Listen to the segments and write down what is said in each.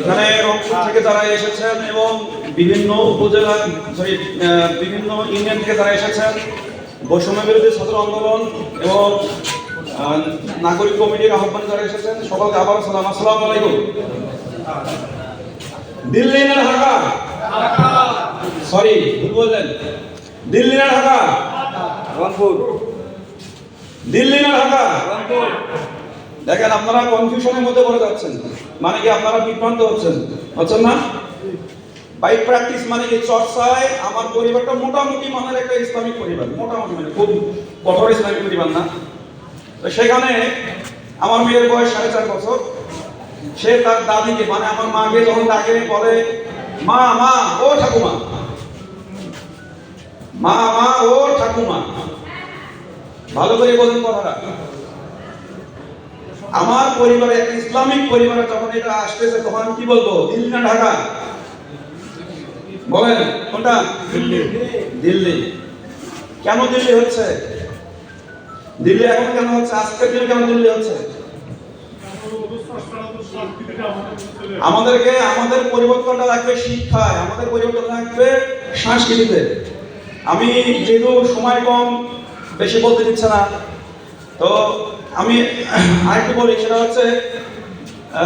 এখানে রংপুর থেকে যারা এসেছেন এবং বিভিন্ন উপজেলা সরি বিভিন্ন ইউনিয়ন থেকে যারা এসেছেন বৈষম্য বিরোধী ছাত্র আন্দোলন এবং নাগরিক কমিটির আহ্বান যারা এসেছেন সকলকে আবার সালাম। আসসালামু আলাইকুম। দিল্লি না ঢাকা? সরি ভুল বললেন। দিল্লি না ঢাকা? রংপুর। দিল্লি না ঢাকা? দেখেন, আপনারা কনফিউশনের মধ্যে পড়ে যাচ্ছেন। মানে কি আপনারা বিভ্রান্ত হচ্ছেন? হচ্ছেন না? বাই প্র্যাকটিস মানে কি চর্চায় আমার পরিবারটা মোটামুটি মানের একটা ইসলামিক পরিবার। মোটামুটি মানে খুব কঠোর ইসলামিক পরিবার না। তো সেখানে আমার মেয়ের বয়স সাড়ে চার বছর। সে তার দাদিকে মানে আমার মাকে যখন ডাকে, বলে, মা মা, ও ঠাকুমা। মা মা, ও ঠাকুমা। ভালো করে বলুন কথাটা। আমার পরিবারে, একটা ইসলামিক পরিবারে যখন এটা আসতেছে, তখন আমি কি বলব? দিল্লি না ঢাকা? বলেন, কোনটা? দিল্লি। দিল্লি। কেন দিল্লি হচ্ছে? দিল্লি এখন কেন হচ্ছে? আজকের দিনে কেন দিল্লি হচ্ছে? আমাদেরকে, আমাদের পরিবর্তনটা লাগবে শিক্ষায়, আমাদের পরিবর্তন লাগবে সংস্কৃতিতে। আমি যেহেতু সময় কম বেশি বলতে দিচ্ছে না, তো আমি আরেকটু বলি, সেটা হচ্ছে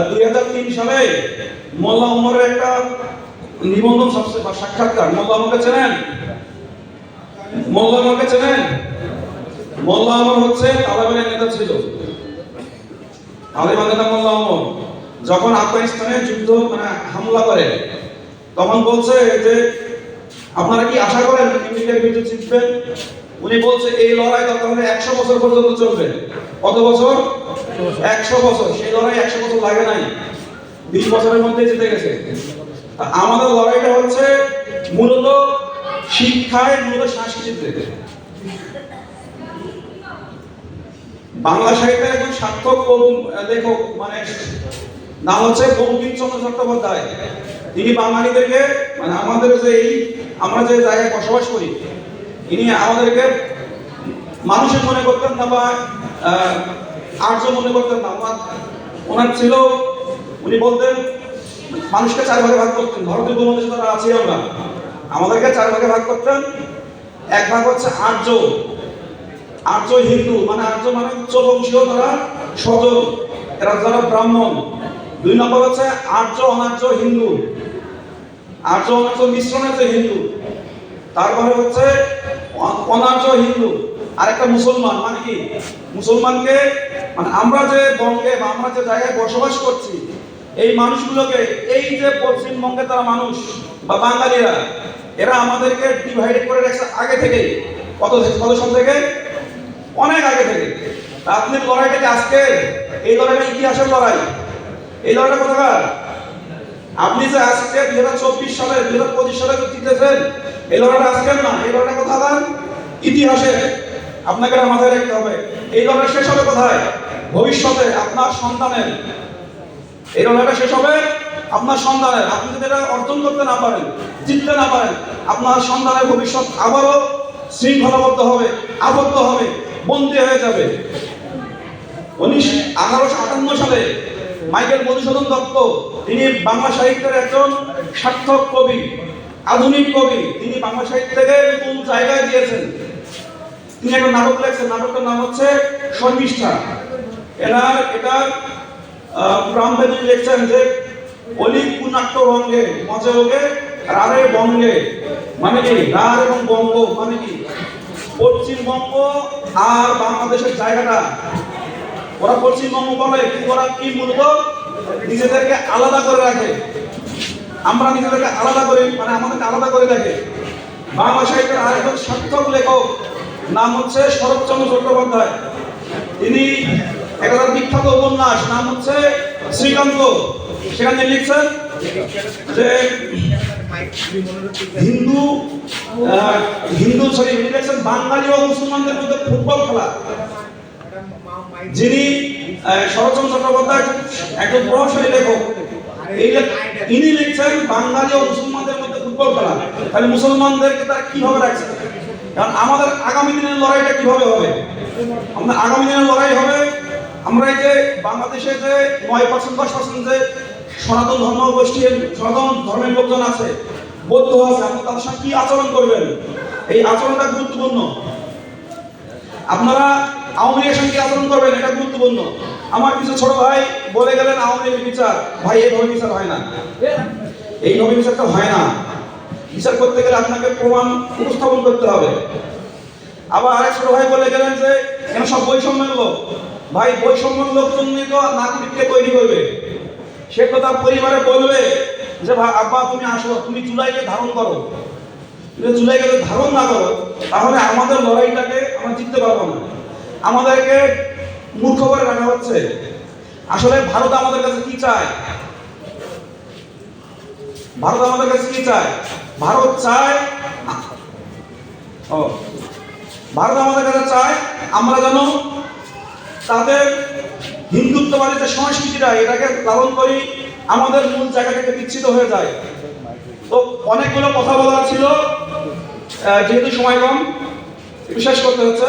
দুই হাজার তিন সালে মোল্লা উমরের একটা নিবন্ধন সাক্ষাৎকার। মোল্লা উমরকে চেনেন? মোল্লা উমরকে চেনেন? মোল্লা উমর হচ্ছে তালেবানের নেতা ছিল। তালেবান নেতা মোল্লা উমর যখন আফগানিস্তানে যুদ্ধ মানে হামলা করে, তখন বলছে যে, আপনারা কি আশা করেন আমেরিকার বিরুদ্ধে জিতবেন? উনি বলছে, এই লড়াই দরকার হলে একশো বছর পর্যন্ত চলবে। কত বছর? একশো বছর। সেই লড়াই একশো বছর লাগে নাই। বিশ বছরের মধ্যে জিতে গেছে। আমাদের লড়াইটা হচ্ছে মূলত শিক্ষায়, মূলত সংস্কৃতিতে। বাংলা সাহিত্যের একজন সার্থক লেখক মানে নাম হচ্ছে বঙ্কিমচন্দ্র চট্টোপাধ্যায়। তিনি বাঙালিদেরকে মানে আমাদের যে এই, আমরা যে জায়গায় বসবাস করি ইনি আমাদেরকে মানুষের মনে করতেন না বা আর্য মনে করতেন না ওনার ছিল, উনি বলতেন, মানুষকে চার ভাগে ভাগ করতেন, ভারতীয় উপমহাদেশে তারা আছি আমরা। আমাদেরকে চার ভাগে ভাগ করতেন, এক ভাগ হচ্ছে আর্য আর্য হিন্দু মানে আর্য মানে উচ্চ বংশীয় যারা সজল এরা যারা ব্রাহ্মণ। দুই নম্বর হচ্ছে আর্য অনার্য হিন্দু, আর্য অনার্য মিশ্রণের যে হিন্দু, তারপরে হচ্ছে অনার্য হিন্দু আর একটা মুসলমান মানে কি? মুসলমানকে মানে আমরা যে বঙ্গে বা আমরা যে জায়গায় বসবাস করছি, এই মানুষগুলোকে, এই যে পশ্চিমবঙ্গে তারা মানুষ বা বাঙালিরা, এরা আমাদেরকে ডিভাইড করে রাখছে আগে থেকেই। কত কত সাল থেকে? অনেক আগে থেকে। আপনি লড়াইটাকে আজকে এই লড়াইটা ইতিহাসের লড়াই। এই লড়াইটা কোথাকার? আপনি যে আজকে দুই হাজার চব্বিশ সালে দুই হাজার পঁচিশ সালে জিতেছেন এই লড়াইটা আজকের না, এই লড়াইটা কোথাকার ইতিহাসে আপনাকে মাথায় রাখতে হবে, এই লড়াই শেষ হবে কোথায়? ভবিষ্যতে আপনার সন্তানের। এই লড়াইটা শেষ হবে আপনার সন্তানের। আপনি যদি এটা অর্জন করতে না পারেন, জিততে না পারেন, আপনার সন্তানের ভবিষ্যৎ আবারও শৃঙ্খলাবদ্ধ হবে, আবদ্ধ হবে, বন্দী হয়ে যাবে। উনিশ আঠারোশো আটান্ন সালে মাইকেল মধুসূদন দত্ত, তিনি বাংলা সাহিত্যের একজন সার্থক কবি, আধুনিক কবি। তিনি বাংলা সাহিত্যকে নতুন জায়গায় দিয়েছেন তিনি একটা নাটক লেখছেন। নাটকটার নাম হচ্ছে শর্মিষ্ঠা। এনার এটা প্রাণবেদী লিখছেন যে অলিক কুনাট্য রঙ্গে মজে রারে বঙ্গে। মানে কি? রার এবং বঙ্গ মানে কি? পশ্চিমবঙ্গ আর বাংলাদেশের জায়গাটা ওরা পশ্চিমবঙ্গ বলে ওরা কি মূলত নিজেদেরকে আলাদা করে রাখে। আমরা নিজেদেরকে আলাদা করে মানে আমাদেরকে আলাদা করে রাখে। বাংলা সাহিত্যের আরেকজন সার্থক লেখক, নাম হচ্ছে শরৎচন্দ্র চট্টোপাধ্যায়। তিনি একটা বিখ্যাত উপন্যাস, নাম হচ্ছে শ্রীকান্ত। সেখানে লিখছেন যে, হিন্দু হিন্দু, সরি লিখছেন বাঙালি ও মুসলমানদের মধ্যে ফুটবল খেলা। যিনি শরৎচন্দ্র চট্টোপাধ্যায় একজন প্রভাবশালী লেখক ইনি লিখছেন বাঙালি ও মুসলমানদের মধ্যে ফুটবল খেলা। তাহলে মুসলমানদেরকে তারা কীভাবে রাখছে? কারণ আমাদের আগামী দিনের লড়াইটা কীভাবে হবে? আমাদের আগামী দিনের লড়াই হবে, আমরা এই যে বাংলাদেশে যে নয় পার্সেন্ট, দশ পার্সেন্ট যে সনাতন ধর্ম গোষ্ঠীর, সনাতন ধর্মের লোকজন আছে, বৌদ্ধ আছে আপনি তাদের সঙ্গে কি আচরণ করবেন? এই আচরণটা গুরুত্বপূর্ণ। আপনারা আওয়ামী লীগের সঙ্গে আচরণ করবেন? এটা গুরুত্বপূর্ণ। আমার কিছু ছোট ভাই বলে গেলেন, আওয়ামী লীগের বিচার। ভাই এইভাবে বিচার হয় না। এইভাবে বিচারটা হয় না। বিচার করতে গেলে আপনাকে প্রমাণ উপস্থাপন করতে হবে। আবার আরেক ছোট ভাই বলে গেলেন যে এখানে সব বৈষম্যের লোক? ভাই, বৈষম্যের লোকজন নিয়ে তো নাগরিককে তৈরি করবে। সে তার পরিবারে বলবে যে, ভাই, আব্বা, তুমি আসো, তুমি জুলাইকে ধারণ করো। তুমি জুলাইকে যদি ধারণ না করো, তাহলে আমাদের লড়াইটাকে আমরা জিততে পারব না। আমাদেরকে মূর্খ করে রাখা হচ্ছে। আসলে ভারত আমাদের কাছে কি চায়? ভারত আমাদের কাছে কি চায়? ভারত চায় ও, ভারত আমাদের কাছে চায় আমরা যেন তাদের হিন্দুত্ববাদী যে সংস্কৃতিটা, এটাকে লালন করি, আমাদের মূল জায়গা থেকে বিচ্ছিত হয়ে যায়। তো অনেকগুলো কথা বলার ছিল। যেহেতু সময় কম শেষ করতে হচ্ছে।